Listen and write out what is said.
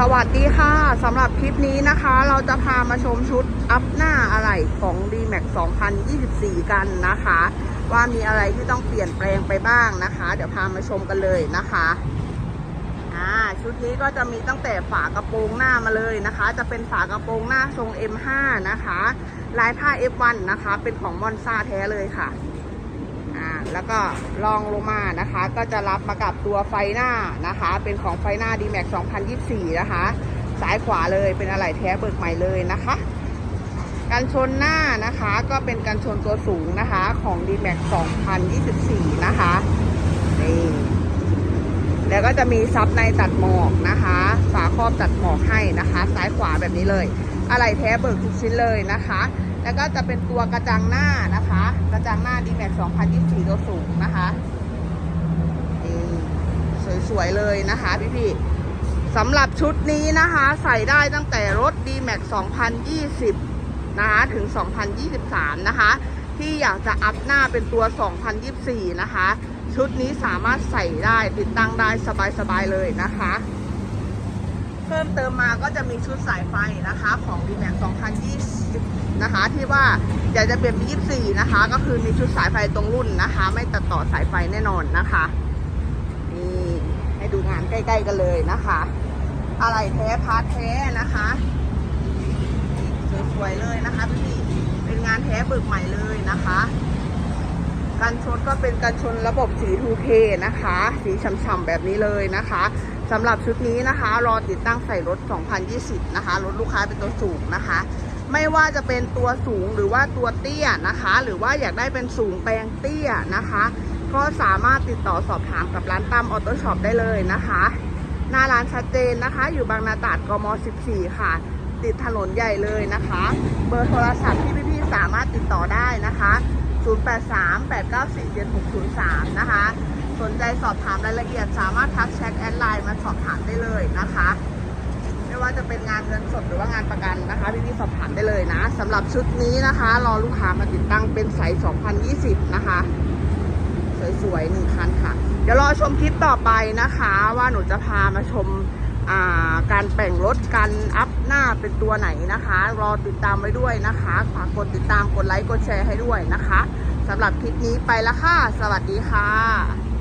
สวัสดีค่ะสำหรับคลิปนี้นะคะ เราจะพามาชมชุดอัพหน้าอะไรของ D-Max 2024 กันนะคะ ว่ามีอะไรที่ต้องเปลี่ยนแปลงไปบ้างนะคะ เดี๋ยวพามาชมกันเลยนะคะอ่าชุดนี้ก็จะมีตั้งแต่ฝากระโปรงหน้ามาเลยนะคะ จะเป็นฝากระโปรงหน้าทรง M5 นะคะ ลายผ้า F1 นะคะ เป็นของมอนซาแท้เลยค่ะ แล้วก็ลองลงมานะคะ ก็จะรับมากับตัวไฟหน้านะคะ เป็นของไฟหน้า D-Max 2024 นะคะซ้ายขวาเลยเป็นอะไหล่แท้เบิกใหม่เลยนะคะกันชนหน้านะคะก็เป็นกันชนตัวสูงนะคะของ D-Max 2024 นะคะนี่แล้วก็จะมีซับในตัดหมอกนะคะ ฝาครอบตัดหมอกให้นะคะ ซ้ายขวาแบบนี้เลย อะไหล่แท้เบิกทุกชิ้นเลยนะคะ แล้วก็จะเป็นตัวกระจังหน้านะคะ กระจังหน้า D-Max 2024 ตัวสูงนะคะสวยๆเลยนะคะพี่ๆสำหรับชุดนี้นะคะ ใส่ได้ตั้งแต่รถ D-Max 2020 นะคะ ถึง 2023 นะคะ ที่อยากจะอัพหน้าเป็นตัว 2024 นะคะ ชุดนี้สามารถใส่ได้ติดตั้งได้สบายๆเลยนะคะ เพิ่มเติมมาก็จะมีชุดสายไฟนะคะของ d m a x 2020 นะคะ ที่ว่าอยากจะเปลี่ยนเป็น24 นะคะ ก็คือมีชุดสายไฟตรงรุ่นนะคะ ไม่ตัดต่อสายไฟแน่นอนนะคะนี่ให้ดูงานใกล้ ๆ กันเลยนะคะ อะไรแท้พาร์ทแท้นะคะสวยๆเลยนะคะพี่เป็นงานแท้เบิกใหม่เลยนะคะการชนก็เป็นการชนระบบสี 2K นะคะ สีฉ่ำๆแบบนี้เลยนะคะ สำหรับชุดนี้นะคะ รอติดตั้งใส่รถ 2020 นะคะ รถลูกค้าเป็นตัวสูงนะคะ ไม่ว่าจะเป็นตัวสูงหรือว่าตัวเตี้ยนะคะ หรือว่าอยากได้เป็นสูงแปลงเตี้ยนะคะ ก็สามารถติดต่อสอบถามกับร้านตั้มออโต้ช็อปได้เลยนะคะ หน้าร้านชัดเจนนะคะ อยู่บางนาตราดกม 14 ค่ะ ติดถนนใหญ่เลยนะคะ เบอร์โทรศัพท์ที่พี่ๆสามารถติดต่อได้นะคะ 0838947603 นะคะ สนใจสอบถามรายละเอียด สามารถทักแชทแอดไลน์มาสอบถามได้เลยนะคะ ไม่ว่าจะเป็นงานเงินสดหรือว่างานประกันนะคะพี่ๆสอบถามได้เลยนะสำหรับชุดนี้นะคะ รอลูกค้ามาติดตั้งเป็นไซส์2020 นะคะ สวยๆหนึ่งคันค่ะ เดี๋ยวรอชมคลิปต่อไปนะคะ ว่าหนูจะพามาชมาการแต่งรถการอัพหน้าเป็นตัวไหนนะคะ รอติดตามไว้ด้วยนะคะฝากกดติดตามกดไลค์กดแชร์ให้ด้วยนะคะสำหรับคลิปนี้ไปล้วค่ะ สวัสดีค่ะ